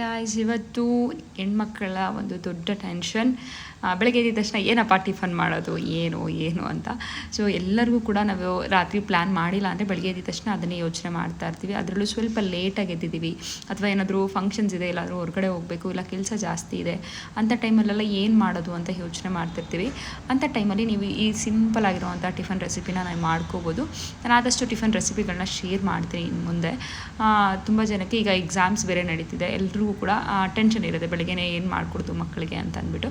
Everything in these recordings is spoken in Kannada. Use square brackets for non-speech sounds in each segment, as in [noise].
ಗಾಯ್ಸ್ ಇವತ್ತು ಹೆಣ್ಮಕ್ಕಳ ಒಂದು ದೊಡ್ಡ ಟೆನ್ಷನ್ ಬೆಳಗ್ಗೆ ಎದ್ದ ತಕ್ಷಣ ಏನಪ್ಪ ಟಿಫನ್ ಮಾಡೋದು, ಏನು ಏನು ಅಂತ. ಸೊ ಎಲ್ಲರಿಗೂ ಕೂಡ ನಾವು ರಾತ್ರಿ ಪ್ಲ್ಯಾನ್ ಮಾಡಿಲ್ಲ ಅಂದರೆ ಬೆಳಗ್ಗೆ ಎದ್ದ ತಕ್ಷಣ ಅದನ್ನೇ ಯೋಚನೆ ಮಾಡ್ತಾ ಇರ್ತೀವಿ. ಅದರಲ್ಲೂ ಸ್ವಲ್ಪ ಲೇಟಾಗಿ ಎದ್ದಿದ್ದೀವಿ. ಅಥವಾ ಏನಾದರೂ ಫಂಕ್ಷನ್ಸ್ ಇದೆ, ಎಲ್ಲಾದರೂ ಹೊರಗಡೆ ಹೋಗಬೇಕು, ಇಲ್ಲ ಕೆಲಸ ಜಾಸ್ತಿ ಇದೆ ಅಂಥ ಟೈಮಲ್ಲೆಲ್ಲ ಏನು ಮಾಡೋದು ಅಂತ ಯೋಚನೆ ಮಾಡ್ತಿರ್ತೀವಿ ಅಂಥ ಟೈಮಲ್ಲಿ ನೀವು ಈ ಸಿಂಪಲ್ ಆಗಿರುವಂಥ ಟಿಫನ್ ರೆಸಿಪಿನ ನಾನು ಮಾಡ್ಕೋಬೋದು. ನಾನು ಆದಷ್ಟು ಟಿಫನ್ ರೆಸಿಪಿಗಳನ್ನ ಶೇರ್ ಮಾಡ್ತೀನಿ ಇನ್ನು ಮುಂದೆ. ತುಂಬ ಜನಕ್ಕೆ ಈಗ ಎಕ್ಸಾಮ್ಸ್ ಬೇರೆ ನಡೀತಿದೆ. ಎಲ್ರಿಗೂ ಕೂಡ ಟೆನ್ಷನ್ ಇರುತ್ತೆ. ಬೆಳಿಗ್ಗೆ ಏನು ಮಾಡಿಕೊಡ್ತು ಮಕ್ಕಳಿಗೆ ಅಂತ ಅಂದ್ಬಿಟ್ಟು.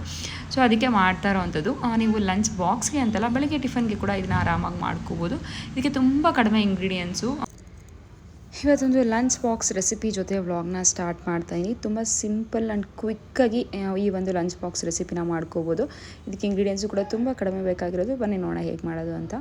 ಸೊ ಅದಕ್ಕೆ ಮಾಡ್ತಾ ಇರೋವಂಥದ್ದು ನೀವು ಲಂಚ್ ಬಾಕ್ಸ್ಗೆ ಅಂತಲ್ಲ ಬೆಳಗ್ಗೆ ಟಿಫನ್ಗೆ ಕೂಡ ಇದನ್ನ ಆರಾಮಾಗಿ ಮಾಡ್ಕೋಬೋದು. ಇದಕ್ಕೆ ತುಂಬ ಕಡಿಮೆ ಇಂಗ್ರೀಡಿಯೆಂಟ್ಸು ಇವತ್ತೊಂದು ಲಂಚ್ ಬಾಕ್ಸ್ ರೆಸಿಪಿ ಜೊತೆ ವ್ಲಾಗ್ನ ಸ್ಟಾರ್ಟ್ ಮಾಡ್ತಾಯಿದ್ದೀನಿ ತುಂಬ ಸಿಂಪಲ್ ಆ್ಯಂಡ್ ಕ್ವಿಕ್ಕಾಗಿ ಈ ಒಂದು ಲಂಚ್ ಬಾಕ್ಸ್ ರೆಸಿಪಿನ ಮಾಡ್ಕೋಬೋದು. ಇದಕ್ಕೆ ಇಂಗ್ರೀಡಿಯೆಂಟ್ಸು ಕೂಡ ತುಂಬ ಕಡಿಮೆ ಬೇಕಾಗಿರೋದು. ಬನ್ನಿ ನೋಡೋಣ ಹೇಗೆ ಮಾಡೋದು ಅಂತ.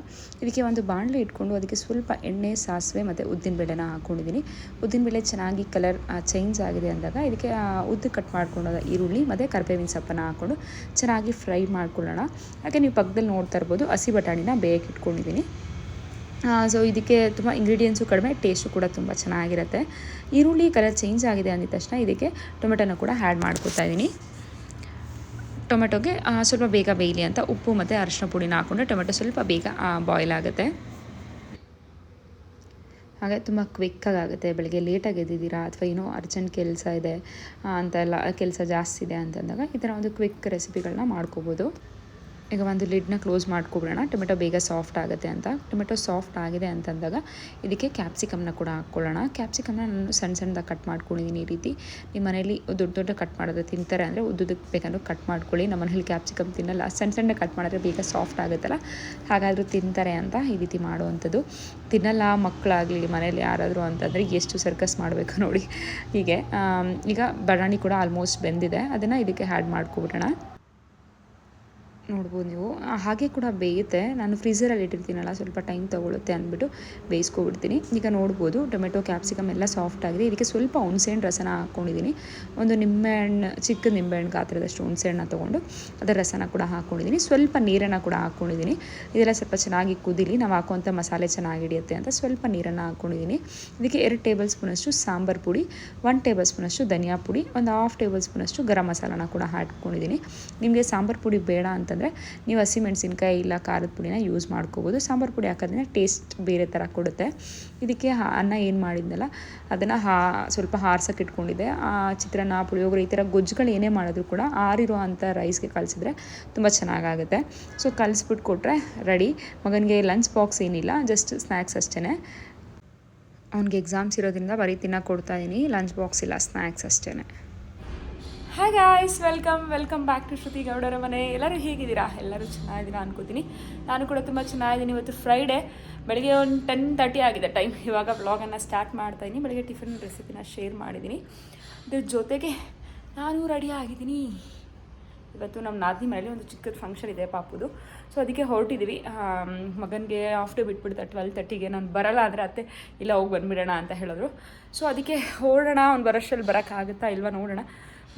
ಇದಕ್ಕೆ ಒಂದು ಬಾಣಲೆ ಇಟ್ಕೊಂಡು ಅದಕ್ಕೆ ಸ್ವಲ್ಪ ಎಣ್ಣೆ, ಸಾಸಿವೆ ಮತ್ತು ಉದ್ದಿನಬೇಳೆನ ಹಾಕ್ಕೊಂಡಿದ್ದೀನಿ ಉದ್ದಿನಬೇಳೆ ಚೆನ್ನಾಗಿ ಕಲರ್ ಚೇಂಜ್ ಆಗಿದೆ ಅಂದಾಗ ಇದಕ್ಕೆ ಉದ್ದು ಕಟ್ ಮಾಡ್ಕೊಂಡೋದ ಈರುಳ್ಳಿ ಮತ್ತು ಕರ್ಬೇವಿನ ಸೊಪ್ಪನ್ನು ಹಾಕ್ಕೊಂಡು ಚೆನ್ನಾಗಿ ಫ್ರೈ ಮಾಡ್ಕೊಳ್ಳೋಣ. ಹಾಗೆ ನೀವು ಪಕ್ಕದಲ್ಲಿ ನೋಡ್ತಾ ಇರ್ಬೋದು. ಹಸಿ ಬಟಾಣಿನ ಬೇಯಕ್ಕೆ ಇಟ್ಕೊಂಡಿದ್ದೀನಿ ಸೊ ಇದಕ್ಕೆ ತುಂಬ ಇಂಗ್ರೀಡಿಯೆಂಟ್ಸು ಕಡಿಮೆ ಟೇಸ್ಟು ಕೂಡ ತುಂಬ ಚೆನ್ನಾಗಿರುತ್ತೆ. ಈರುಳ್ಳಿ ಕಲರ್ ಚೇಂಜ್ ಆಗಿದೆ ಅಂದಿದ ತಕ್ಷಣ ಇದಕ್ಕೆ ಟೊಮೆಟೊನ ಕೂಡ ಆ್ಯಡ್ ಮಾಡ್ಕೊತಾ ಇದ್ದೀನಿ ಟೊಮೆಟೊಗೆ ಸ್ವಲ್ಪ ಬೇಗ ಬೇಯಲಿ ಅಂತ ಉಪ್ಪು ಮತ್ತು ಅರಿಶಿನ ಪುಡಿನ ಹಾಕ್ಕೊಂಡ್ರೆ ಟೊಮೆಟೊ ಸ್ವಲ್ಪ ಬೇಗ ಬಾಯ್ಲ್ ಆಗುತ್ತೆ. ಹಾಗೆ ತುಂಬ ಕ್ವಿಕ್ಕಾಗಿ ಆಗುತ್ತೆ, ಬೆಳಗ್ಗೆ ಲೇಟಾಗಿ ಎದ್ದಿದ್ದೀರಾ ಅಥವಾ ಏನೋ ಅರ್ಜೆಂಟ್ ಕೆಲಸ ಇದೆ ಅಂತೆಲ್ಲ, ಕೆಲಸ ಜಾಸ್ತಿ ಇದೆ ಅಂತಂದಾಗ ಈ ಥರ ಒಂದು ಕ್ವಿಕ್ ರೆಸಿಪಿಗಳನ್ನ ಮಾಡ್ಕೋಬೋದು. ಈಗ ಒಂದು ಲಿಡ್ನ ಕ್ಲೋಸ್ ಮಾಡ್ಕೊಬಿಡೋಣ. ಟೊಮೆಟೊ ಬೇಗ ಸಾಫ್ಟ್ ಆಗುತ್ತೆ ಅಂತ. ಟೊಮೆಟೊ ಸಾಫ್ಟ್ ಆಗಿದೆ ಅಂತಂದಾಗ ಇದಕ್ಕೆ ಕ್ಯಾಪ್ಸಿಕಮ್ನ ಕೂಡ ಹಾಕ್ಕೊಳ್ಳೋಣ. ಕ್ಯಾಪ್ಸಿಕಮ್ನ ನಾನು ಸಣ್ಣ ಸಣ್ಣದಾಗ ಕಟ್ ಮಾಡ್ಕೊಂಡಿದ್ದೀನಿ ಈ ರೀತಿ. ನಿಮ್ಮ ಮನೇಲಿ ದೊಡ್ಡ ದೊಡ್ಡ ಕಟ್ ಮಾಡೋದು ತಿಂತಾರೆ ಅಂದರೆ ಉದ್ದುದಕ್ಕೆ ಬೇಕಂದ್ರೆ ಕಟ್ ಮಾಡ್ಕೊಳ್ಳಿ. ನಮ್ಮ ಮನೇಲಿ ಕ್ಯಾಪ್ಸಿಕಮ್ ತಿನ್ನಲ್ಲ. ಸಣ್ಣ ಸಣ್ಣ ಕಟ್ ಮಾಡಿದ್ರೆ ಬೇಗ ಸಾಫ್ಟ್ ಆಗುತ್ತಲ್ಲ. ಹಾಗಾದರೂ ತಿಂತಾರೆ ಅಂತ ಈ ರೀತಿ ಮಾಡುವಂಥದ್ದು. ತಿನ್ನಲ್ಲ ಮಕ್ಕಳಾಗಲಿ ಮನೇಲಿ ಯಾರಾದರೂ ಅಂತಂದರೆ ಎಷ್ಟು ಸರ್ಕಸ್ ಮಾಡಬೇಕು ನೋಡಿ. ಹೀಗೆ ಈಗ ಬಟಾಣಿ ಕೂಡ ಆಲ್ಮೋಸ್ಟ್ ಬೆಂದಿದೆ. ಅದನ್ನು ಇದಕ್ಕೆ ಆ್ಯಡ್ ಮಾಡ್ಕೊಬಿಡೋಣ. ನೋಡ್ಬೋದು ನೀವು. ಹಾಗೆ ಕೂಡ ಬೇಯುತ್ತೆ. ನಾನು ಫ್ರೀಝರಲ್ಲಿ ಇಟ್ಟಿರ್ತೀನಲ್ಲ, ಸ್ವಲ್ಪ ಟೈಮ್ ತೊಗೊಳುತ್ತೆ ಅಂದ್ಬಿಟ್ಟು ಬೇಯಿಸ್ಕೊಬಿಡ್ತೀನಿ. ಈಗ ನೋಡ್ಬೋದು, ಟೊಮೆಟೊ ಕ್ಯಾಪ್ಸಿಕಮ್ ಎಲ್ಲ ಸಾಫ್ಟ್ ಆಗಿದೆ. ಇದಕ್ಕೆ ಸ್ವಲ್ಪ ಹುಣಸೆಹಣ್ಣು ರಸನ ಹಾಕ್ಕೊಂಡಿದ್ದೀನಿ. ಒಂದು ನಿಂಬೆಹಣ್ಣು, ಚಿಕ್ಕ ನಿಂಬೆಹಣ್ಣು ಗಾತ್ರದಷ್ಟು ಹುಣಸೆಹಣ್ಣು ತೊಗೊಂಡು ಅದರ ರಸನ ಕೂಡ ಹಾಕ್ಕೊಂಡಿದ್ದೀನಿ. ಸ್ವಲ್ಪ ನೀರನ್ನು ಕೂಡ ಹಾಕ್ಕೊಂಡಿದ್ದೀನಿ. ಇದೆಲ್ಲ ಸ್ವಲ್ಪ ಚೆನ್ನಾಗಿ ಕುದಿಲಿ, ನಾವು ಹಾಕುವಂಥ ಮಸಾಲೆ ಚೆನ್ನಾಗಿ ಹಿಡಿಯುತ್ತೆ ಅಂತ ಸ್ವಲ್ಪ ನೀರನ್ನು ಹಾಕ್ಕೊಂಡಿದ್ದೀನಿ. ಇದಕ್ಕೆ ಎರಡು ಟೇಬಲ್ ಸ್ಪೂನಷ್ಟು ಸಾಂಬಾರು ಪುಡಿ ಒನ್ ಟೇಬಲ್ ಸ್ಪೂನಷ್ಟು ಧನಿಯಾ ಪುಡಿ, ಒಂದು ಹಾಫ್ ಟೇಬಲ್ ಸ್ಪೂನಷ್ಟು ಗರಂ ಮಸಾಲನ ಕೂಡ ಹಾಕ್ಕೊಂಡಿದ್ದೀನಿ. ನಿಮಗೆ ಸಾಂಬಾರು ಪುಡಿ ಬೇಡ ಅಂತಂದರೆ ನೀವು ಹಸಿಮೆಣಸಿನ್ಕಾಯಿ ಇಲ್ಲ ಖಾರದ ಪುಡಿನ ಯೂಸ್ ಮಾಡ್ಕೋಬೋದು. ಸಾಂಬಾರು ಪುಡಿ ಹಾಕೋದ್ರಿಂದ ಟೇಸ್ಟ್ ಬೇರೆ ಥರ ಕೊಡುತ್ತೆ. ಇದಕ್ಕೆ ಅನ್ನ ಏನು ಮಾಡಿದ್ನಲ್ಲ, ಅದನ್ನು ಹಾ, ಸ್ವಲ್ಪ ಹಾರ್ಸಕ್ಕೆ ಇಟ್ಕೊಂಡಿದ್ದೆ. ಆ, ಚಿತ್ರಾನ್ನ, ಪುಳಿಯೋಗರೆ ಈ ಥರ ಗೊಜ್ಜುಗಳು ಏನೇ ಮಾಡಿದ್ರು ಕೂಡ ಆರಿರೋ ಅಂಥ ರೈಸ್ಗೆ ಕಲಿಸಿದ್ರೆ ತುಂಬ ಚೆನ್ನಾಗಾಗುತ್ತೆ. ಸೊ ಕಲಿಸ್ಬಿಟ್ಟು ಕೊಟ್ಟರೆ ರೆಡಿ ಮಗನಿಗೆ ಲಂಚ್ ಬಾಕ್ಸ್ ಏನಿಲ್ಲ ಜಸ್ಟ್ ಸ್ನ್ಯಾಕ್ಸ್ ಅಷ್ಟೇ ಅವ್ನಿಗೆ ಎಕ್ಸಾಮ್ಸ್ ಇರೋದ್ರಿಂದ ಬರೀ ತಿನ್ನಕ್ಕೆ ಕೊಡ್ತಾ ಇದ್ದೀನಿ ಲಂಚ್ ಬಾಕ್ಸ್ ಇಲ್ಲ ಸ್ನ್ಯಾಕ್ಸ್ ಅಷ್ಟೇ hi guys welcome welcome back to Shruti ಗೌಡರ ಮನೆ. ಎಲ್ಲರೂ ಹೇಗಿದ್ದೀರಾ? ಎಲ್ಲರೂ ಚೆನ್ನಾಗಿದ್ದೀರಾ ಅನ್ಕೋತೀನಿ. ನಾನು ಕೂಡ ತುಂಬ ಚೆನ್ನಾಗಿದ್ದೀನಿ. ಇವತ್ತು ಫ್ರೈಡೇ ಬೆಳಗ್ಗೆ ಒಂದು ಟೆನ್ ತರ್ಟಿ ಆಗಿದೆ ಟೈಮ್ ಇವಾಗ ವ್ಲಾಗನ್ನು ಸ್ಟಾರ್ಟ್ ಮಾಡ್ತಾಯಿದ್ದೀನಿ ಬೆಳಗ್ಗೆ ಟಿಫಿನ್ ರೆಸಿಪಿನ ಶೇರ್ ಮಾಡಿದ್ದೀನಿ. ಅದ್ರ ಜೊತೆಗೆ ನಾನು ರೆಡಿ ಆಗಿದ್ದೀನಿ. ಇವತ್ತು ನಮ್ಮ ನಾದಿನಿ ಮನೇಲಿ ಒಂದು ಚಿಕ್ಕದ ಫಂಕ್ಷನ್ ಇದೆ ಪಾಪುದು. ಸೊ ಅದಕ್ಕೆ ಹೊರಟಿದ್ದೀವಿ ಮಗನಿಗೆ ಆಫ್ ಡೇ ಬಿಟ್ಬಿಡ್ತಾ ಟ್ವೆಲ್ ತರ್ಟಿಗೆ ನಾನು ಬರಲ್ಲ ಅಂದರೆ ಅತ್ತೆ, ಇಲ್ಲ ಹೋಗಿ ಬಂದುಬಿಡೋಣ ಅಂತ ಹೇಳಿದ್ರು. ಸೊ ಅದಕ್ಕೆ ಹೊರಡೋಣ ಒಂದು ಬರೋಷ್ಟರಲ್ಲಿ ಬರೋಕ್ಕಾಗುತ್ತಾ ಇಲ್ವಾ ನೋಡೋಣ.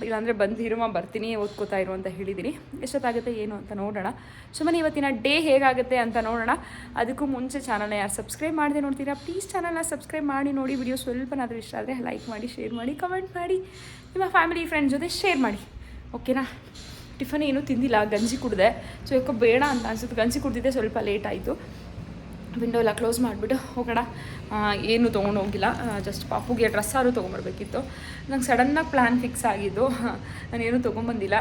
ಇಲ್ಲಾಂದರೆ ಬಂದಿರುವ ಬರ್ತೀನಿ, ಓದ್ಕೋತಾ ಇರು ಅಂತ ಹೇಳಿದ್ದೀನಿ ಎಷ್ಟೊತ್ತಾಗುತ್ತೆ, ಏನು ಅಂತ ನೋಡೋಣ. ಸುಮ್ಮನೆ ಇವತ್ತಿನ ಡೇ ಹೇಗಾಗುತ್ತೆ ಅಂತ ನೋಡೋಣ. ಅದಕ್ಕೂ ಮುಂಚೆ ಚಾನಲ್ನ ಯಾರು ಸಬ್ಸ್ಕ್ರೈಬ್ ಮಾಡದೆ ನೋಡ್ತೀರಾ ಪ್ಲೀಸ್ ಚಾನಲ್ನ ಸಬ್ಸ್ಕ್ರೈಬ್ ಮಾಡಿ, ನೋಡಿ ವಿಡಿಯೋ ಸ್ವಲ್ಪನಾದರೂ ಇಷ್ಟ ಆದರೆ ಲೈಕ್ ಮಾಡಿ ಶೇರ್ ಮಾಡಿ ಕಮೆಂಟ್ ಮಾಡಿ. ನಿಮ್ಮ ಫ್ಯಾಮಿಲಿ ಫ್ರೆಂಡ್ಸ್ ಜೊತೆ ಶೇರ್ ಮಾಡಿ. ಓಕೆನಾ ಟಿಫನ್ ಏನೂ ತಿಂದಿಲ್ಲ, ಗಂಜಿ ಕುಡಿದೆ. ಸೊ ಯಾಕೋ ಬೇಡ ಅಂತ ಅನ್ಸುತ್ತೆ, ಗಂಜಿ ಕುಡ್ದಿದ್ದೆ ಸ್ವಲ್ಪ ಲೇಟ್ ಆಯಿತು. ವಿಂಡೋ ಎಲ್ಲ ಕ್ಲೋಸ್ ಮಾಡಿಬಿಟ್ಟು ಹೋಗೋಣ. ಏನು ತೊಗೊಂಡು ಹೋಗಿಲ್ಲ. ಜಸ್ಟ್ ಪಾಪುಗೆ ಡ್ರೆಸ್ಸಾರು ತೊಗೊಂಬರ್ಬೇಕಿತ್ತು. ನಂಗೆ ಸಡನ್ನಾಗಿ ಪ್ಲ್ಯಾನ್ ಫಿಕ್ಸ್ ಆಗಿದ್ದು. ನಾನೇನು ತೊಗೊಂಬಂದಿಲ್ಲ.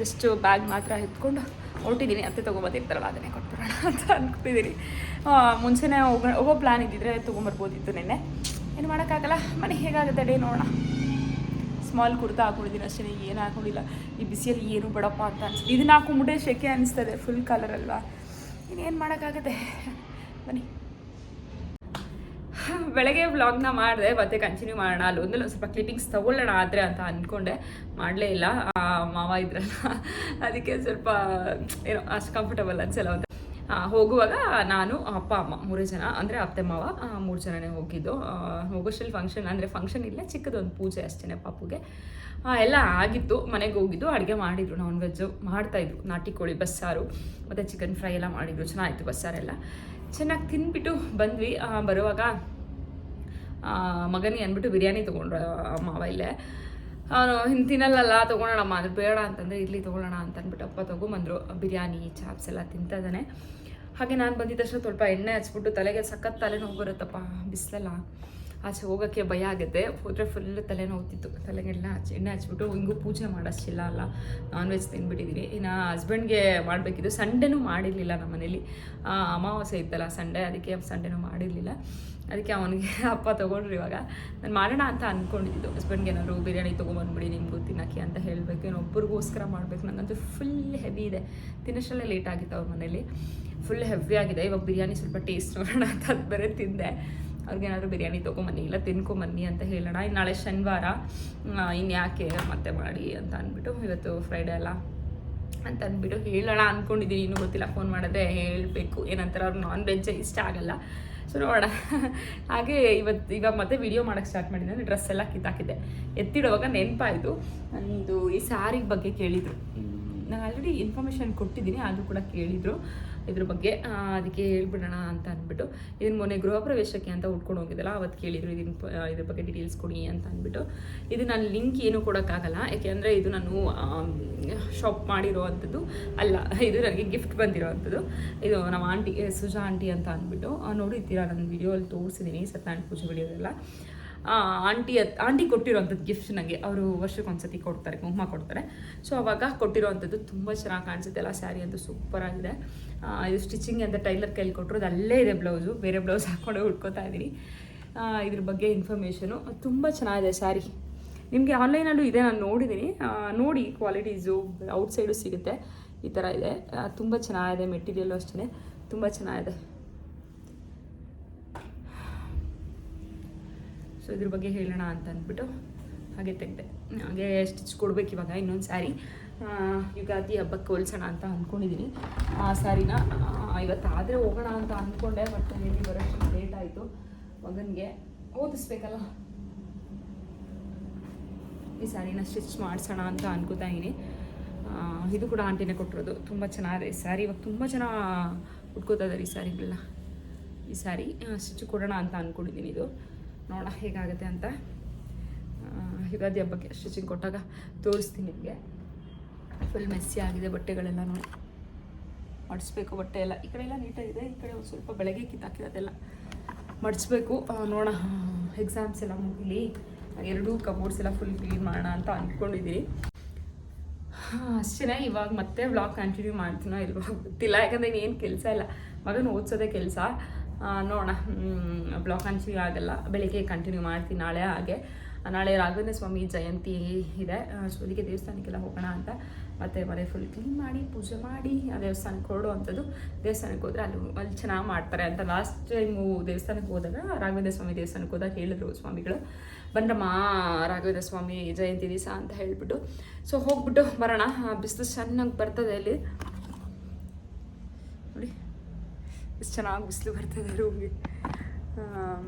ಜಸ್ಟ್ ಬ್ಯಾಗ್ ಮಾತ್ರ ಎತ್ಕೊಂಡು ಹೊರಟಿದ್ದೀನಿ ಅತ್ತೆ ತೊಗೊಂಬಂದಿರ್ತಾರಲ್ಲ ಅದನ್ನೇ ಕೊಟ್ಬಿಡೋಣ ಅಂತ ಅಂದ್ಕೊಂಡಿದ್ದೀನಿ ಮುಂಚೆನೇ ಹೋಗೋ ಹೋಗೋ ಪ್ಲ್ಯಾನ್ ಇದ್ದಿದ್ರೆ ತೊಗೊಂಬರ್ಬೋದಿತ್ತು ನಿನ್ನೆ. ಏನು ಮಾಡೋಕ್ಕಾಗಲ್ಲ. ಮನೆ ಹೇಗಾಗುತ್ತೆ ಡೇ ನೋಡೋಣ. ಸ್ಮಾಲ್ ಕುರ್ತಾ ಹಾಕೊಂಡಿದ್ದೀನಿ ಅಷ್ಟೇ ಏನು ಹಾಕೊಂಡಿಲ್ಲ. ಈ ಬಿಸಿಯಲ್ಲಿ ಏನು ಬೇಡಪ್ಪ ಅಂತ ಅನ್ಸುತ್ತೆ ಇದನ್ನ ಹಾಕೊಂಬಿಟ್ಟೆ ಶೆಕೆ ಅನಿಸ್ತದೆ. ಫುಲ್ ಕಲರ್ ಅಲ್ವಾ? ಇನ್ನೇನು ಮಾಡೋಕ್ಕಾಗತ್ತೆ? ಬನ್ನಿ. ಬೆಳಗ್ಗೆ ವ್ಲಾಗ್ನ ಮಾಡಿದೆ, ಮತ್ತೆ ಕಂಟಿನ್ಯೂ ಮಾಡೋಣ. ಅಲ್ಲಿ ಒಂದು ಸ್ವಲ್ಪ ಕ್ಲಿಪ್ಪಿಂಗ್ಸ್ ತಗೊಳ್ಳೋಣ ಆದರೆ ಅಂತ ಅಂದ್ಕೊಂಡೆ ಮಾಡಲೇ ಇಲ್ಲ. ಮಾವ ಇದ್ರಲ್ಲ. ಅದಕ್ಕೆ ಸ್ವಲ್ಪ, ಏನೋ, ಅಷ್ಟು ಕಂಫರ್ಟಬಲ್ ಅನ್ಸಲ್ಲ ಅಂತ ಹೋಗುವಾಗ ನಾನು, ಅಪ್ಪ, ಅಮ್ಮ ಮೂರೇ ಜನ, ಅಂದರೆ ಅತ್ತೆ, ಮಾವ ಮೂರು ಜನನೇ ಹೋಗಿದ್ದು. ಹೋಗೋಷ್ಟಲ್ಲಿ ಫಂಕ್ಷನ್ ಅಂದರೆ ಫಂಕ್ಷನ್ ಇಲ್ಲ ಚಿಕ್ಕದೊಂದು ಪೂಜೆ ಅಷ್ಟೇ ಪಾಪುಗೆ. ಎಲ್ಲ ಆಗಿತ್ತು. ಮನೆಗೆ ಹೋಗಿದ್ದು, ಅಡುಗೆ ಮಾಡಿದ್ರು ನಾನ್ ವೆಜ್ಜು ಮಾಡ್ತಾಯಿದ್ರು ನಾಟಿ ಕೋಳಿ, ಬಸ್ಸಾರು, ಮತ್ತು ಚಿಕನ್ ಫ್ರೈ ಎಲ್ಲ ಮಾಡಿದ್ರು. ಚೆನ್ನಾಗಿತ್ತು ಬಸ್ಸಾರೆಲ್ಲ. ಚೆನ್ನಾಗಿ ತಿಂದ್ಬಿಟ್ಟು ಬಂದ್ವಿ. ಬರುವಾಗ ಮಗನಿಗೆ ಅಂದ್ಬಿಟ್ಟು ಬಿರಿಯಾನಿ ತೊಗೊಂಡ್ರು ಮಾವ ಇಲ್ಲೇ ಅವನು ಹಿಂಗೆ ತಿನ್ನಲ್ಲಲ್ಲ, ತೊಗೊಳೋಣಮ್ಮ ಅದು ಬೇಡ ಅಂತಂದರೆ ಇರಲಿ ತೊಗೊಳ್ಳೋಣ ಅಂತ ಅಂದ್ಬಿಟ್ಟು ಅಪ್ಪ ತೊಗೊಂಬಂದರು, ಬಿರಿಯಾನಿ, ಚಾಪ್ಸ್ ಎಲ್ಲ ತಿಂತದಾನೆ ಹಾಗೆ ನಾನು ಬಂದಿದ್ದ ತಕ್ಷಣ ಸ್ವಲ್ಪ ಎಣ್ಣೆ ಹಚ್ಬಿಟ್ಟು ತಲೆಗೆ ಸಖತ್ ತಲೆನೋವು ಬರುತ್ತಪ್ಪ, ಬಿಸಿಲಲ್ಲ. ಆಚೆ ಹೋಗೋಕ್ಕೆ ಭಯ ಆಗುತ್ತೆ. ಹೋದರೆ ಫುಲ್ ತಲೆನೋವ್ತಿತ್ತು. ತಲೆಗೆಲ್ಲ ಹಚ್ಚಿ, ಎಣ್ಣೆ ಹಚ್ಬಿಟ್ಟು ಹಿಂಗೂ ಪೂಜೆ ಮಾಡೋಷ್ಟಿಲ್ಲ ಅಲ್ಲ. ನಾನ್ ವೆಜ್ ತಿಂದ್ಬಿಟ್ಟಿದ್ದೀನಿ ಇನ್ನು ಹಸ್ಬೆಂಡ್ಗೆ ಮಾಡಬೇಕಿದ್ದು ಸಂಡೇನೂ ಮಾಡಿರಲಿಲ್ಲ ನಮ್ಮ ಮನೇಲಿ. ಅಮಾವಾಸ್ಯೆ ಇತ್ತಲ್ಲ ಸಂಡೇ ಅದಕ್ಕೆ ಸಂಡೇನೂ ಮಾಡಿರಲಿಲ್ಲ. ಅದಕ್ಕೆ ಅವನಿಗೆ [laughs] ಅಪ್ಪ ತೊಗೊಂಡ್ರು ಇವಾಗ. ನಾನು ಮಾಡೋಣ ಅಂತ ಅಂದ್ಕೊಂಡಿದ್ದು ಹಸ್ಬೆಂಡ್ಗೆ ಏನಾದ್ರು ಬಿರಿಯಾನಿ ತೊಗೊಂಬಂದ್ಬಿಡಿ ನಿಮಗೂ ತಿನ್ನೋಕ್ಕೆ ಅಂತ ಹೇಳಬೇಕು. ಏನೋ ಒಬ್ಬರಿಗೋಸ್ಕರ ಮಾಡಬೇಕು. ನನಗಂತೂ ಫುಲ್ ಹೆವಿ ಇದೆ. ತಿನ್ನೋಷ್ಟರಲ್ಲೇ ಲೇಟ್ ಆಗಿತ್ತು ಅವ್ರ ಮನೇಲಿ. ಫುಲ್ ಹೆವಿ ಆಗಿದೆ. ಇವಾಗ ಬಿರಿಯಾನಿ ಸ್ವಲ್ಪ ಟೇಸ್ಟ್ ನೋಡೋಣ ಅಂತ ಅದು ಬೇರೆ ತಿಂದೆ. ಅವ್ರಿಗೇನಾದರೂ ಬಿರಿಯಾನಿ ತೊಗೊಂಬನ್ನಿ ಇಲ್ಲ ತಿನ್ಕೊಂಬನ್ನಿ ಅಂತ ಹೇಳೋಣ. ಇನ್ನು ನಾಳೆ ಶನಿವಾರ ಇನ್ಯಾಕೆ ಮತ್ತೆ ಮಾಡಿ ಅಂತ ಅಂದ್ಬಿಟ್ಟು ಇವತ್ತು ಫ್ರೈಡೇ ಅಲ್ಲ ಅಂತ ಅಂದ್ಬಿಟ್ಟು ಹೇಳೋಣ ಅಂದ್ಕೊಂಡಿದ್ದೀನಿ ಇನ್ನೂ ಗೊತ್ತಿಲ್ಲ ಫೋನ್ ಮಾಡಿದ್ರೆ ಹೇಳಬೇಕು. ಏನಂತಾರೆ ಅವ್ರು ನಾನ್ ವೆಜ್ಜೇ ಇಷ್ಟ ಆಗಲ್ಲ. ಸೊ ನೋಡೋಣ. [laughs] ಹಾಗೆ ಇವತ್ತು ಈಗ ಮತ್ತೆ ವಿಡಿಯೋ ಮಾಡೋಕ್ಕೆ ಸ್ಟಾರ್ಟ್ ಮಾಡಿದ್ದೆ. ಡ್ರೆಸ್ ಎಲ್ಲ ಕಿತ್ತಾಕಿದ್ದೆ. ಎತ್ತಿಡುವಾಗ ನೆನಪಾಯಿತು. ನಂದು ಈ ಸ್ಯಾರಿ ಬಗ್ಗೆ ಕೇಳಿದರು. ನಾನು ಆಲ್ರೆಡಿ ಇನ್ಫಾರ್ಮೇಷನ್ ಕೊಟ್ಟಿದ್ದೀನಿ ಆದರೂ ಕೂಡ ಕೇಳಿದರು. ಇದ್ರ ಬಗ್ಗೆ ಅದಕ್ಕೆ ಹೇಳ್ಬಿಡೋಣ ಅಂತ ಅಂದ್ಬಿಟ್ಟು ಇದನ್ನ ಮೊನ್ನೆ ಗೃಹ ಪ್ರವೇಶಕ್ಕೆ ಅಂತ ಉಟ್ಕೊಂಡು ಹೋಗಿದ್ದಲ್ಲ, ಅವತ್ತು ಕೇಳಿದರು ಇದನ್ನ ಇದ್ರ ಬಗ್ಗೆ ಡೀಟೇಲ್ಸ್ ಕೊಡಿ ಅಂತ ಅಂದ್ಬಿಟ್ಟು. ಇದು ನಾನು ಲಿಂಕ್ ಏನೂ ಕೊಡೋಕ್ಕಾಗಲ್ಲ, ಯಾಕೆಂದರೆ ಇದು ನಾನು ಶಾಪ್ ಮಾಡಿರೋ ಅಂಥದ್ದು ಅಲ್ಲ, ಇದು ನನಗೆ ಗಿಫ್ಟ್ ಬಂದಿರೋ ಅಂಥದ್ದು ಇದು ನಮ್ಮ ಆಂಟಿ, ಸುಜಾ ಆಂಟಿ ಅಂತ ಅಂದ್ಬಿಟ್ಟು ನೋಡಿದ್ದೀರಾ ನನ್ನ ವಿಡಿಯೋಲ್ಲಿ ತೋರಿಸಿದ್ದೀನಿ ಸತ್ಯನಾರಾಯಣ ಪೂಜೆ ವಿಡಿಯೋದೆಲ್ಲ ಆಂಟಿ ಆಂಟಿ ಕೊಟ್ಟಿರೋವಂಥದ್ದು ಗಿಫ್ಟ್ ನನಗೆ ಅವರು ವರ್ಷಕ್ಕೊಂದ್ಸತಿ ಕೊಡ್ತಾರೆ, ಕುಂಕುಮ ಕೊಡ್ತಾರೆ. ಸೊ ಅವಾಗ ಕೊಟ್ಟಿರೋವಂಥದ್ದು ತುಂಬ ಚೆನ್ನಾಗಿ ಕಾಣಿಸುತ್ತೆ. ಎಲ್ಲ ಸ್ಯಾರಿ ಅಂತೂ ಸೂಪರ್ ಆಗಿದೆ. ಇದು ಸ್ಟಿಚಿಂಗ್ ಅಂತ ಟೈಲರ್ ಕೈಲಿ ಕೊಟ್ಟರು ಅದು ಅಲ್ಲೇ ಇದೆ ಬ್ಲೌಸು ಬೇರೆ ಬ್ಲೌಸ್ ಹಾಕ್ಕೊಂಡು ಹುಡ್ಕೋತಾ ಇದ್ದೀನಿ. ಇದ್ರ ಬಗ್ಗೆ ಇನ್ಫಾರ್ಮೇಷನು ತುಂಬ ಚೆನ್ನಾಗಿದೆ ಸ್ಯಾರಿ ನಿಮಗೆ ಆನ್ಲೈನಲ್ಲೂ ಇದೆ, ನಾನು ನೋಡಿದ್ದೀನಿ ನೋಡಿ ಕ್ವಾಲಿಟೀಸು ಔಟ್ಸೈಡು ಸಿಗುತ್ತೆ. ಈ ಥರ ಇದೆ. ತುಂಬ ಚೆನ್ನಾಗಿದೆ ಮೆಟೀರಿಯಲ್ಲು ಅಷ್ಟೇ ತುಂಬ ಚೆನ್ನಾಗಿದೆ. ಸೊ ಇದ್ರ ಬಗ್ಗೆ ಹೇಳೋಣ ಅಂತ ಅಂದ್ಬಿಟ್ಟು ಹಾಗೆ ತೆಗೆದೆ. ಹಾಗೆ ಸ್ಟಿಚ್ ಕೊಡ್ಬೇಕು ಇವಾಗ ಇನ್ನೊಂದು ಸ್ಯಾರಿ ಯುಗಾದಿ ಹಬ್ಬಕ್ಕೆ ಹೋಲ್ಸೋಣ ಅಂತ ಅಂದ್ಕೊಂಡಿದ್ದೀನಿ ಆ ಸ್ಯಾರಿನ ಇವತ್ತಾದರೆ ಹೋಗೋಣ ಅಂತ ಅಂದ್ಕೊಂಡೆ ಬಟ್ ಇಲ್ಲಿ ಬರೋಷ್ಟು ಲೇಟ್ ಆಯಿತು. ಮಗನಿಗೆ ಓದಿಸ್ಬೇಕಲ್ಲ. ಈ ಸ್ಯಾರಿನ ಸ್ಟಿಚ್ ಮಾಡಿಸೋಣ ಅಂತ ಅನ್ಕೋತಾ ಇದ್ದೀನಿ ಇದು ಕೂಡ ಆಂಟಿನೇ ಕೊಟ್ಟಿರೋದು. ತುಂಬ ಚೆನ್ನಾಗಿದೆ ಈ ಸ್ಯಾರಿ ಇವಾಗ ತುಂಬ ಜನ ಉಟ್ಕೋತಾ ಇದ್ದಾರೆ ಈ ಸ್ಯಾರಿಗಳೆಲ್ಲ ಈ ಸ್ಯಾರಿ ಸ್ಟಿಚ್ ಕೊಡೋಣ ಅಂತ ಅಂದ್ಕೊಂಡಿದ್ದೀನಿ ಇದು. ನೋಡೋಣ ಹೇಗಾಗುತ್ತೆ ಅಂತ. ಯುಗಾದಿ ಹಬ್ಬಕ್ಕೆ ಸ್ಟಿಚಿಂಗ್ ಕೊಟ್ಟಾಗ ತೋರಿಸ್ತೀನಿ ನಿಮಗೆ. ಫುಲ್ ಮೆಸ್ಸಿ ಆಗಿದೆ ಬಟ್ಟೆಗಳೆಲ್ಲ ನೋಡಿ. ಮಡಿಸ್ಬೇಕು ಬಟ್ಟೆ ಎಲ್ಲ. ಈ ಕಡೆ ಎಲ್ಲ ನೀಟಾಗಿದೆ ಈ ಕಡೆ ಒಂದು ಸ್ವಲ್ಪ ಬೆಳಗ್ಗೆ ಕಿತ್ತಾಕಿರೋದೆಲ್ಲ ಮಡಿಸ್ಬೇಕು. ನೋಡೋಣ. ಎಕ್ಸಾಮ್ಸ್ ಎಲ್ಲ ಮುಗಿಲಿ. ಎರಡೂ ಕಬೋರ್ಡ್ಸ್ ಎಲ್ಲ ಫುಲ್ ಕ್ಲೀನ್ ಮಾಡೋಣ ಅಂತ ಅಂದ್ಕೊಂಡಿದ್ದೀನಿ ಅಷ್ಟೇ ಇವಾಗ ಮತ್ತೆ ವ್ಲಾಗ್ ಕಂಟಿನ್ಯೂ ಮಾಡ್ತೀನೋ ಇಲ್ವೋ ಗೊತ್ತಿಲ್ಲ. ಯಾಕಂದರೆ ಇನ್ನೇನು ಕೆಲಸ ಇಲ್ಲ. ಮಗನ ಓದಿಸೋದೇ ಕೆಲಸ. ನೋಡೋಣ. ಬ್ಲಾಗ್ ಕಂಟಿನ್ಯೂ ಆಗಲ್ಲ ಬೆಳಿಗ್ಗೆ ಕಂಟಿನ್ಯೂ ಮಾಡ್ತೀನಿ ನಾಳೆ ಹಾಗೆ. ನಾಳೆ ರಾಘವೇಂದ್ರ ಸ್ವಾಮಿ ಜಯಂತಿ ಇದೆ. ಸೊ ಅದಕ್ಕೆ ದೇವಸ್ಥಾನಕ್ಕೆಲ್ಲ ಹೋಗೋಣ ಅಂತ. ಮತ್ತೆ ಮನೆ ಫುಲ್ ಕ್ಲೀನ್ ಮಾಡಿ, ಪೂಜೆ ಮಾಡಿ, ಆ ದೇವಸ್ಥಾನಕ್ಕೆ ಹೊರಡುವಂಥದ್ದು. ದೇವಸ್ಥಾನಕ್ಕೆ ಹೋದರೆ ಅಲ್ಲಿ ಅಲ್ಲಿ ಚೆನ್ನಾಗಿ ಮಾಡ್ತಾರೆ ಅಂತ ಲಾಸ್ಟ್ ಟೈಮು ದೇವಸ್ಥಾನಕ್ಕೆ ಹೋದಾಗ ರಾಘವೇಂದ್ರ ಸ್ವಾಮಿ ದೇವಸ್ಥಾನಕ್ಕೆ ಹೋದಾಗ ಹೇಳಿದ್ರು ಸ್ವಾಮಿಗಳು. ಬಂದ್ರಮ್ಮ ರಾಘವೇಂದ್ರ ಸ್ವಾಮಿ ಜಯಂತಿ ದಿವಸ ಅಂತ ಹೇಳಿಬಿಟ್ಟು. ಸೊ ಹೋಗ್ಬಿಟ್ಟು ಬರೋಣ. ಬಿಸಿಲು ಚೆನ್ನಾಗಿ ಬರ್ತದೆ ಅಲ್ಲಿ. ನೋಡಿ. ಎಷ್ಟು ಚೆನ್ನಾಗಿ ಬಿಸಿಲು ಬರ್ತದೆ ರೂಮ್ಗೆ.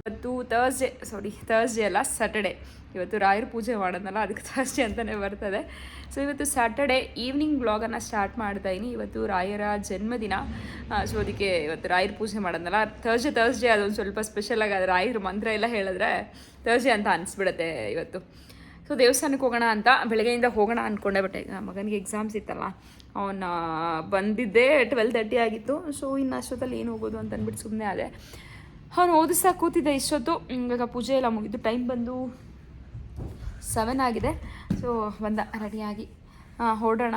ಇವತ್ತು ತರ್ಸ್ಡೇ ಸಾರಿ ತರ್ಸ್ಡೇ ಅಲ್ಲ ಸ್ಯಾಟರ್ಡೆ ಇವತ್ತು ರಾಯರ ಪೂಜೆ ಮಾಡೋದಲ್ಲ, ಅದಕ್ಕೆ ತರ್ಸ್ಡೇ ಅಂತಲೇ ಬರ್ತದೆ. ಸೊ ಇವತ್ತು ಸ್ಯಾಟರ್ಡೇ ಈವ್ನಿಂಗ್ ಬ್ಲಾಗನ್ನು ಸ್ಟಾರ್ಟ್ ಮಾಡ್ತಾ ಇದ್ದೀನಿ ಇವತ್ತು ರಾಯರ ಜನ್ಮದಿನ. ಸೊ ಅದಕ್ಕೆ ಇವತ್ತು ರಾಯರ ಪೂಜೆ ಮಾಡೋದಲ್ಲ. ತರ್ಸ್ಡೇ ತರ್ಸ್ಡೇ ಅದೊಂದು ಸ್ವಲ್ಪ ಸ್ಪೆಷಲಾಗಿ ಅದು ರಾಯರ ಮಂತ್ರ ಎಲ್ಲ ಹೇಳಿದ್ರೆ ತರ್ಸ್ಡೇ ಅಂತ ಅನಿಸ್ಬಿಡುತ್ತೆ ಇವತ್ತು. ಸೊ ದೇವಸ್ಥಾನಕ್ಕೆ ಹೋಗೋಣ ಅಂತ ಬೆಳಗ್ಗೆಯಿಂದ ಹೋಗೋಣ ಅಂದ್ಕೊಂಡೆ ಬಟ್ ಈಗ ಮಗನಿಗೆ ಎಕ್ಸಾಮ್ಸ್ ಇತ್ತಲ್ಲ ಅವನ ಬಂದಿದ್ದೆ ಟ್ವೆಲ್ ತರ್ಟಿ ಆಗಿತ್ತು. ಸೊ ಇನ್ನು ಅಷ್ಟೊತ್ತಲ್ಲಿ ಏನು ಹೋಗೋದು ಅಂತ ಅಂದ್ಬಿಟ್ಟು ಸುಮ್ಮನೆ ಅದೇ ಅವನು ಓದಿಸ್ತಾ ಕೂತಿದ್ದೆ ಇಷ್ಟೊತ್ತು. ಇವಾಗ ಪೂಜೆ ಎಲ್ಲ ಮುಗಿದು ಟೈಮ್ ಬಂದು ಸೆವೆನ್ ಆಗಿದೆ. ಸೊ ಬಂದ ರೆಡಿಯಾಗಿ ಹೊರಡೋಣ.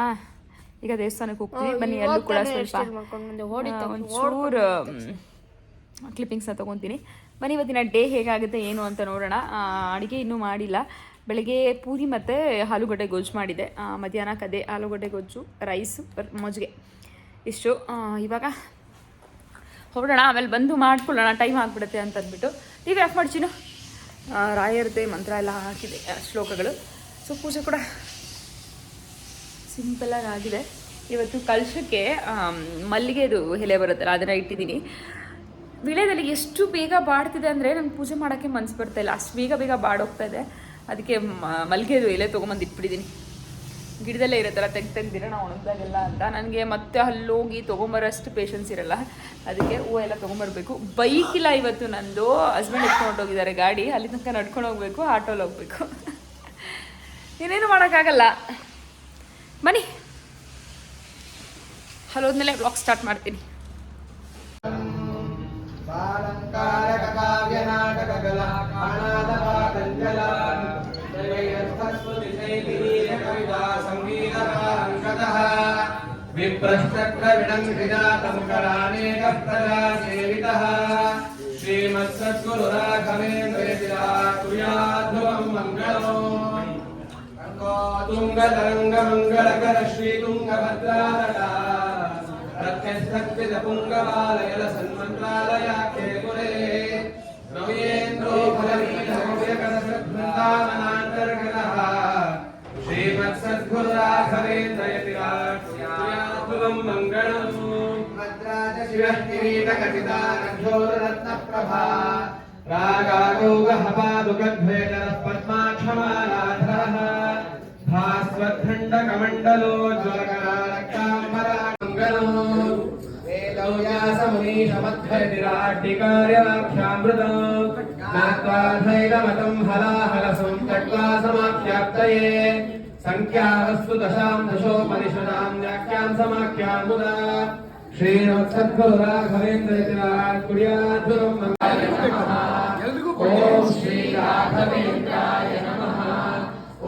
ಈಗ ದೇವಸ್ಥಾನಕ್ಕೆ ಹೋಗ್ತೀವಿ. ಬನ್ನಿ ಎಲ್ಲೂ ಕೂಡ ಸ್ವಲ್ಪ ಒಂಚೂರು ಕ್ಲಿಪ್ಪಿಂಗ್ಸ್ನ ತೊಗೊತೀನಿ. ಬನ್ನಿ ಇವತ್ತಿನ ಡೇ ಹೇಗಾಗುತ್ತೆ ಏನು ಅಂತ ನೋಡೋಣ. ಅಡುಗೆ ಇನ್ನೂ ಮಾಡಿಲ್ಲ. ಬೆಳಗ್ಗೆ ಪೂರಿ ಮತ್ತು ಆಲೂಗಡ್ಡೆ ಗೊಜ್ಜು ಮಾಡಿದೆ. ಮಧ್ಯಾಹ್ನಕ್ಕೆ ಅದೇ ಆಲೂಗಡ್ಡೆ ಗೊಜ್ಜು ರೈಸು ಮಜ್ಜಿಗೆ. ಇಷ್ಟು. ಇವಾಗ ಹೊರಡೋಣ ಆಮೇಲೆ ಬಂದು ಮಾಡ್ಕೊಳ್ಳೋಣ. ಟೈಮ್ ಆಗಿಬಿಡುತ್ತೆ ಅಂತ ಅಂದ್ಬಿಟ್ಟು. ಟಿ ವಿ ಆಫ್ ಮಾಡ್ತೀನು ರಾಯರದೇ ಮಂತ್ರ ಎಲ್ಲ ಹಾಕಿದೆ ಶ್ಲೋಕಗಳು. ಸೊ ಪೂಜೆ ಕೂಡ ಸಿಂಪಲಾಗಿ ಆಗಿದೆ. ಇವತ್ತು ಕಲಶಕ್ಕೆ ಮಲ್ಲಿಗೆದು ಎಲೆ ಬರುತ್ತಲ್ಲ, ಅದನ್ನು ಇಟ್ಟಿದ್ದೀನಿ. ವಿಳೆದಲ್ಲಿ ಎಷ್ಟು ಬೇಗ ಬಾಡ್ತಿದೆ ಅಂದರೆ ನಂಗೆ ಪೂಜೆ ಮಾಡೋಕ್ಕೆ ಮನಸ್ಸು ಬರ್ತಾಯಿಲ್ಲ ಅಷ್ಟು ಬೇಗ ಬೇಗ ಬಾಡೋಗ್ತಾ ಇದೆ. ಅದಕ್ಕೆ ಮಲ್ಲಿಗೆದು ಎಲೆ ತೊಗೊಂಬಂದು ಇಟ್ಬಿಟ್ಟಿದ್ದೀನಿ ಗಿಡದಲ್ಲೇ ಇರುತ್ತಲ್ಲ ತೆಗ್ದು ತೆಗ್ದಿರೋಣ ಒಣಗಿದಾಗೆಲ್ಲ ಅಂತ. ನನಗೆ ಮತ್ತೆ ಅಲ್ಲೋಗಿ ತೊಗೊಂಬರೋಷ್ಟು ಪೇಷನ್ಸ್ ಇರಲ್ಲ. ಅದಕ್ಕೆ ಹೂವು ಎಲ್ಲ ತೊಗೊಂಬರ್ಬೇಕು. ಬೈಕ್ ಇಲ್ಲ ಇವತ್ತು ನಂದು. ಹಸ್ಬೆಂಡ್ ಇಟ್ಕೊಂಡು ಹೋಗಿದ್ದಾರೆ ಗಾಡಿ. ಅಲ್ಲಿ ತನಕ ನಡ್ಕೊಂಡು ಹೋಗ್ಬೇಕು ಆಟೋಲಿ ಹೋಗ್ಬೇಕು. ಇನ್ನೇನು ಮಾಡೋಕ್ಕಾಗಲ್ಲ. ಬನ್ನಿ. ಹಲೋದ್ಮೇಲೆ ಬ್ಲಾಗ್ ಸ್ಟಾರ್ಟ್ ಮಾಡ್ತೀನಿ. विप्रश्चक्रविडङ्घ्रिजातमुकरानेकप्रजासेवितः श्रीमत्सद्गुरुराघवेन्द्रेतिराकुयाध्रुवम् मङ्गलो तुङ्गतरङ्गमङ्गलकर श्रीतुङ्गभद्रालया रक्षस्तकृतपुङ्गवालयल सन्मन्त्रालया केपुरे रवयेन्द्रो फलवीधवयकरसद्वृन्दावन रत्नप्रभा रागारोगहपादुगद्भयकरः पद्माक्षमानाथः भास्वखण्डकमण्डलो ज्वलकरारक्ताम्बराङ्गलोयासमुनीशमध्वर्निराट्टिकार्याक्षामृतो ज्ञात्वाधैरमतम् हलाहलसं तट्वा समाप्त्याप्तये సంఖ్యావస్తు దశాం దశోపనిషదాం వ్యాఖ్యాం సమాఖ్యాం ముదా శ్రీమత్సద్గురు రాఘవేంద్రకుర్యాద్గురం ఓం శ్రీ రాఘవేంద్రాయ నమ.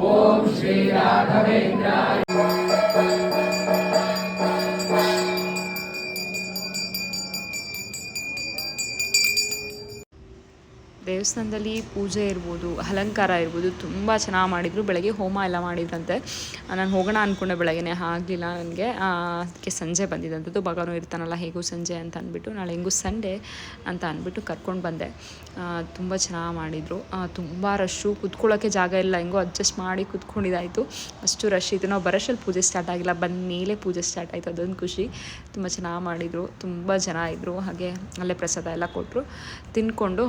ఓం శ్రీ రాఘవేంద్రాయ ದೇವಸ್ಥಾನದಲ್ಲಿ ಪೂಜೆ ಇರ್ಬೋದು, ಅಲಂಕಾರ ಇರ್ಬೋದು, ತುಂಬ ಚೆನ್ನಾಗಿ ಮಾಡಿದರು. ಬೆಳಗ್ಗೆ ಹೋಮ ಎಲ್ಲ ಮಾಡಿದ್ರಂತೆ. ನಾನು ಹೋಗೋಣ ಅಂದ್ಕೊಂಡೆ ಬೆಳಗ್ಗೆ ಆಗಲಿಲ್ಲ ನನಗೆ. ಅದಕ್ಕೆ ಸಂಜೆ ಬಂದಿದ್ದಂಥದ್ದು ಭಗವಾನು ಇರ್ತಾನಲ್ಲ, ಹೇಗೂ ಸಂಜೆ ಅಂತ ಅಂದ್ಬಿಟ್ಟು, ನಾಳೆ ಹೆಂಗೂ ಸಂಡೇ ಅಂತ ಅಂದ್ಬಿಟ್ಟು ಕರ್ಕೊಂಡು ಬಂದೆ. ತುಂಬ ಚೆನ್ನಾಗಿ ಮಾಡಿದರು. ತುಂಬ ರಶ್ಶು ಕುತ್ಕೊಳ್ಳೋಕ್ಕೆ ಜಾಗ ಇಲ್ಲ. ಹೆಂಗೋ ಅಡ್ಜಸ್ಟ್ ಮಾಡಿ ಕುತ್ಕೊಂಡಿದ್ದಾಯಿತು. ಅಷ್ಟು ರಶ್ ಇತ್ತು. ನಾವು ಬರೋಷ್ಟಲ್ಲಿ ಪೂಜೆ ಸ್ಟಾರ್ಟ್ ಆಗಿಲ್ಲ. ಬಂದ ಮೇಲೆ ಪೂಜೆ ಸ್ಟಾರ್ಟ್ ಆಯಿತು. ಅದೊಂದು ಖುಷಿ. ತುಂಬ ಚೆನ್ನಾಗಿ ಮಾಡಿದರು. ತುಂಬ ಜನ ಇದ್ದರು ಹಾಗೆ ಅಲ್ಲೇ ಪ್ರಸಾದ ಎಲ್ಲ ಕೊಟ್ಟರು ತಿಂದ್ಕೊಂಡು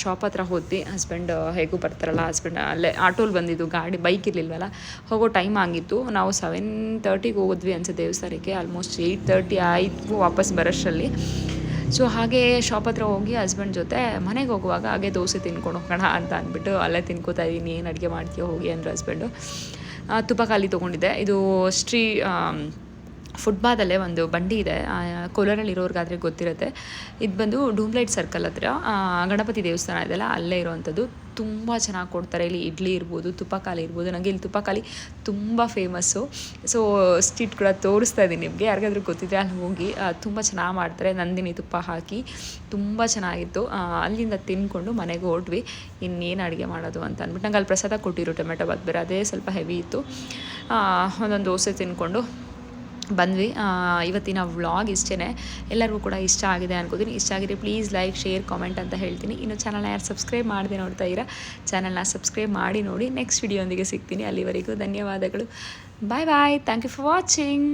ಶಾಪ್ ಹತ್ರ ಹೋದ್ವಿ. ಹಸ್ಬೆಂಡ್ ಹೇಗೂ ಬರ್ತಾರಲ್ಲ ಹಸ್ಬೆಂಡ್ ಅಲ್ಲೇ ಆಟೋಲಿ ಬಂದಿದ್ದು, ಗಾಡಿ ಬೈಕ್ ಇರಲಿಲ್ವಲ್ಲ, ಹೋಗೋ ಟೈಮ್ ಆಗಿತ್ತು. ನಾವು ಸೆವೆನ್ ತರ್ಟಿಗೆ ಹೋಗಿದ್ವಿ ಅನ್ಸುತ್ತೆ ದೇವಸ್ಥಾನಕ್ಕೆ. ಆಲ್ಮೋಸ್ಟ್ ಏಯ್ಟ್ ತರ್ಟಿ ಆಯಿತು ವಾಪಸ್ ಬರೋಷ್ಟರಲ್ಲಿ. ಸೊ ಹಾಗೆ ಶಾಪ್ ಹತ್ರ ಹೋಗಿ ಹಸ್ಬೆಂಡ್ ಜೊತೆ ಮನೆಗೆ ಹೋಗುವಾಗ ಹಾಗೆ ದೋಸೆ ತಿನ್ಕೊಂಡು ಹೋಗೋಣ ಅಂತ ಅಂದ್ಬಿಟ್ಟು ಅಲ್ಲೇ ತಿನ್ಕೋತಾ ಇದ್ದೀನಿ ಏನು ಅಡುಗೆ ಮಾಡ್ತೀಯೋ ಹೋಗಿ ಅಂದರು ಹಸ್ಬೆಂಡು ತುಪ್ಪ ಖಾಲಿ ತೊಗೊಂಡಿದ್ದೆ. ಇದು ಶ್ರೀ ಫುಟ್ಬಾದಲ್ಲೇ ಒಂದು ಬಂಡಿ ಇದೆ. ಕೋಲಾರಲ್ಲಿ ಇರೋರ್ಗಾದರೆ ಗೊತ್ತಿರುತ್ತೆ. ಇದು ಬಂದು ಡೂಮ್ಲೈಟ್ ಸರ್ಕಲ್ ಹತ್ರ ಗಣಪತಿ ದೇವಸ್ಥಾನ ಇದೆಯಲ್ಲ, ಅಲ್ಲೇ ಇರೋವಂಥದ್ದು ತುಂಬ ಚೆನ್ನಾಗಿ ಕೊಡ್ತಾರೆ. ಇಲ್ಲಿ ಇಡ್ಲಿ ಇರ್ಬೋದು ತುಪ್ಪಕಾಲಿ ಇರ್ಬೋದು. ನನಗೆ ಇಲ್ಲಿ ತುಪ್ಪಕಾಲಿ ತುಂಬ ಫೇಮಸ್ಸು ಸೊ ಸ್ಟ್ರೀಟ್ ಕೂಡ ತೋರಿಸ್ತಾ ಇದ್ದೀನಿ ನಿಮಗೆ. ಯಾರಿಗಾದ್ರೂ ಗೊತ್ತಿದ್ರೆ ಅಲ್ಲಿ ಹೋಗಿ ತುಂಬ ಚೆನ್ನಾಗಿ ಮಾಡ್ತಾರೆ. ನಂದಿನಿ ತುಪ್ಪ ಹಾಕಿ ತುಂಬ ಚೆನ್ನಾಗಿತ್ತು. ಅಲ್ಲಿಂದ ತಿಂದ್ಕೊಂಡು ಮನೆಗೆ ಹೊರಟ್ವಿ. ಇನ್ನೇನು ಅಡುಗೆ ಮಾಡೋದು ಅಂತ ಅಂದ್ಬಿಟ್ಟು ನಂಗೆ ಅಲ್ಲಿ ಪ್ರಸಾದ ಕೊಟ್ಟಿರು ಟೊಮೆಟೊ ಬಾತ್ ಬೇರೆ. ಅದೇ ಸ್ವಲ್ಪ ಹೆವಿ ಇತ್ತು. ಒಂದೊಂದು ದೋಸೆ ತಿಂದ್ಕೊಂಡು ಬಂದ್ವಿ. ಇವತ್ತಿನ ವ್ಲಾಗ್ ಇಷ್ಟೇ ಎಲ್ಲರಿಗೂ ಕೂಡ ಇಷ್ಟ ಆಗಿದೆ ಅನ್ಕೋತೀನಿ. ಇಷ್ಟ ಆಗಿದೆ ಪ್ಲೀಸ್ ಲೈಕ್ ಶೇರ್ ಕಾಮೆಂಟ್ ಅಂತ ಹೇಳ್ತೀನಿ. ಇನ್ನು ಚಾನಲ್ನ ಯಾರು ಸಬ್ಸ್ಕ್ರೈಬ್ ಮಾಡದೆ ನೋಡ್ತಾ ಇದ್ದೀರಾ ಚಾನಲ್ನ ಸಬ್ಸ್ಕ್ರೈಬ್ ಮಾಡಿ ನೋಡಿ. ನೆಕ್ಸ್ಟ್ ವಿಡಿಯೋಂದಿಗೆ ಸಿಗ್ತೀನಿ. ಅಲ್ಲಿವರೆಗೂ ಧನ್ಯವಾದಗಳು. Bye bye thank you for watching